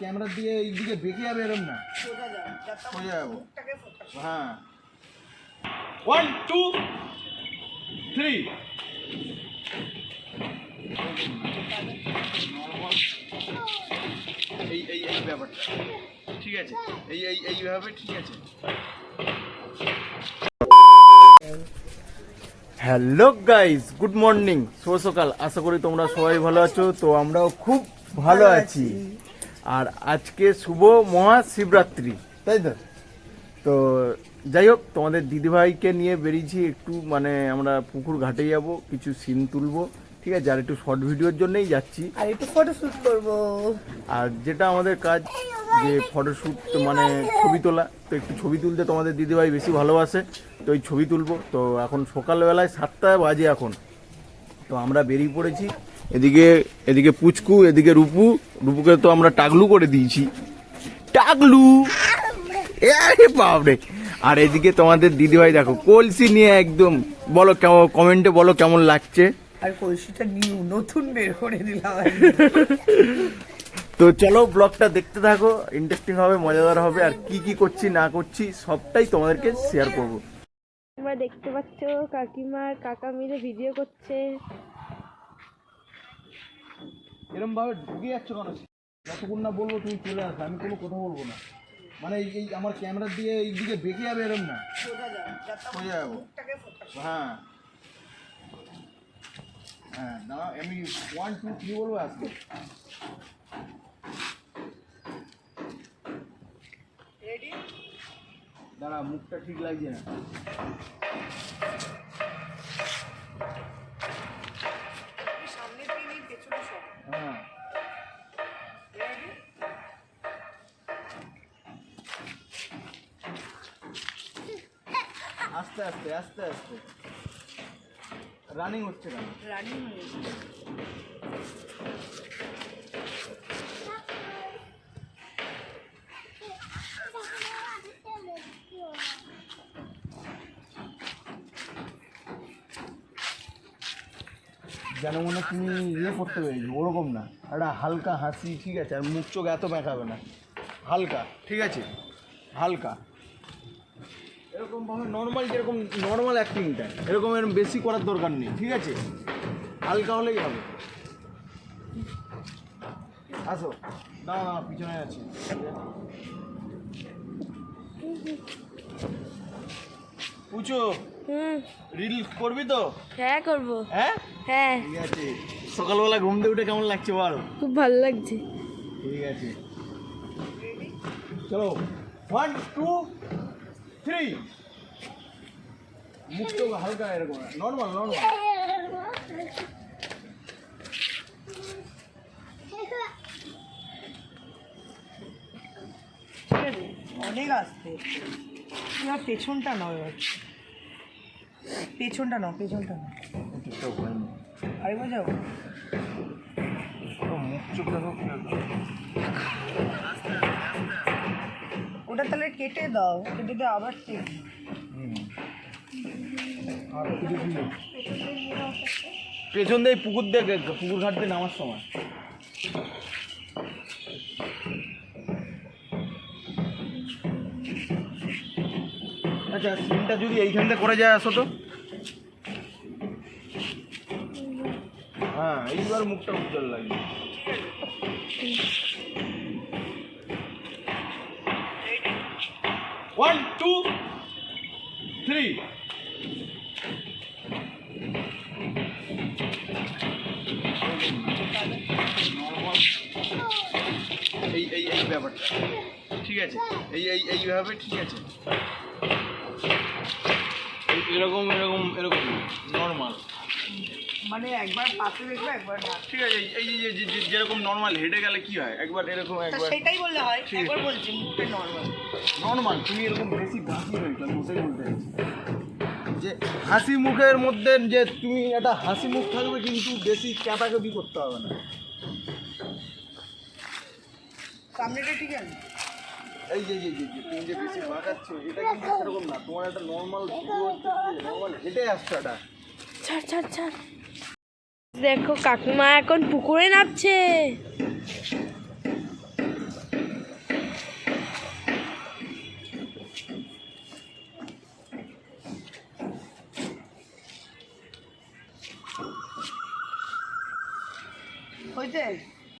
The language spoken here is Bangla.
ক্যামেরা দিয়ে এই দিকে বেঁকে যাবে এরম না। সোজা যাব হ্যাঁ। ওয়ান টু থ্রি এই এই এই ব্যাপারটা। ঠিক আছে। এই এই এইভাবে ঠিক আছে। হ্যালো গাইস গুড মর্নিং শুভ সকাল। আশা করি তোমরা সবাই ভালো আছো। তো আমরাও খুব ভালো আছি। আর আজকে শুভ মহাশিবরাত্রি। তাই তো? তো যাই হোক তোমাদের দিদিভাইকে নিয়ে বেরিয়েছি একটু মানে আমরা পুকুর ঘাটে যাব কিছু সিন তুলবো ঠিক আছে? আর একটু শর্ট ভিডিওর জন্যই যাচ্ছি। আর একটু ফটো শুট করব। আর যেটা আমাদের কাজ যে ফটোশ্যুট মানে ছবি তোলা তো একটু ছবি তুলতে তোমাদের দিদিভাই বেশি ভালোবাসে তো ওই ছবি তুলবো। তো এখন সকালবেলায় সাতটা বাজে এখন। তো আমরা বেরিয়ে পড়েছি। এদিকে এদিকে পুচকু এদিকে রূপু। রূপুকে তো আমরা টাগলু করে দিয়েছি। টাগলু! আরে বাপরে! আর এদিকে তোমাদের দিদিভাই দেখো কলসি নিয়ে একদম বলো কেমন কমেন্টে বলো কেমন লাগছে। আর কলসিটা নিউ নতুন বের করে দিলাম তো চলো ব্লগটা দেখতে থাকো ইন্টারেস্টিং হবে মজাদার হবে আর কি কি করছি না করছি সবটাই তোমাদেরকে শেয়ার করব। তোমরা দেখতে পাচ্ছ কাকিমার কাকা মিলে ভিডিও করছে। এরকম ভাবে ঢুকে যাচ্ছ কেন? যতক্ষণ না বলব তুমি চলে আসবে আমি কোনো কথা বলব না। মানে এই এই আমার ক্যামেরার দিয়ে এই দিকে বেঁকে যাবে এরকম না। সোজা সোজা যাব হ্যাঁ। হ্যাঁ না আমি ওয়ান টু থ্রি বলব আসবে দাঁড়া মুখটা ঠিক লাগছে না। আস্তে আস্তে আস্তে আস্তে। রানিং হচ্ছে কেন? রানিং যেন মনে তুমি ইয়ে করতে পেরেছ ওরকম না। একটা হালকা হাসি ঠিক আছে? আর মুখ চোখ এত দেখাবে না। হালকা ঠিক আছে? হালকা। এরকম ভাবে নর্মাল যেরকম নর্মাল অ্যাক্টিংটা এরকম এরকম বেশি করার দরকার নেই ঠিক আছে? হালকা হলেই হবে। আসো না না পিছনে আছে। পুচো রিল করবি তো? হ্যাঁ করব। হ্যাঁ? হ্যাঁ। ঠিক আছে। সকালবেলা ঘুম থেকে উঠে কেমন লাগছে বল? খুব ভালো লাগছে। ঠিক আছে। চলো ওয়ান টু থ্রি মুখটা হালকা এরকম নর্মাল নর্মাল ঠিক আছে অনেক আসতে এবার পেছনটা এবার। পেছনটা নাও পেছনটা নাও। হয়নি আরেকবার যাও। মুখ চোখ দেখো। ওটা তাহলে কেটে দাও, কেটে দিয়ে আবার ঠিক। পেছন দিয়ে পুকুর দিয়ে পুকুর ঘাট দিয়ে নামার সময়। আচ্ছা সিনটা যদি এইখান থেকে করে যায়, আসো তো। হ্যাঁ এইবার মুখটা উজ্জ্বল লাগবে। ওয়ান টু থ্রি এই এই এই ব্যাপারটা। ঠিক আছে? এই এই এইভাবে ঠিক আছে। এই- এরকম এরকম এরকম নর্মাল মানে একবার পাশে দেখবে একবার না। ঠিক আছে এই- যে- যেরকম নর্মাল হেঁটে গেলে কি হয়? একবার এরকম একবার সেটাই বললে হয় একবার বলছি মুখটা নর্মাল নর্মাল তুমি এরকম বেশি আমি ওটাই বলতে চাইছি। যে হাসি মুখের মধ্যে যে তুমি একটা হাসি মুখ থাকবে কিন্তু বেশি ক্যাটাকেবি করতে হবে না। সামনেটা ঠিক আছে? এই যে যে যে যে তুমি যে বেশি বাঁকাচ্ছ এটা কিন্তু সেরকম না। তোমার একটা নর্মাল নর্মাল হেঁটে আসছো একটা। ছাড় ছাড় ছাড়। দেখো কাকিমা এখন পুকুরে নাচছে হয়েছে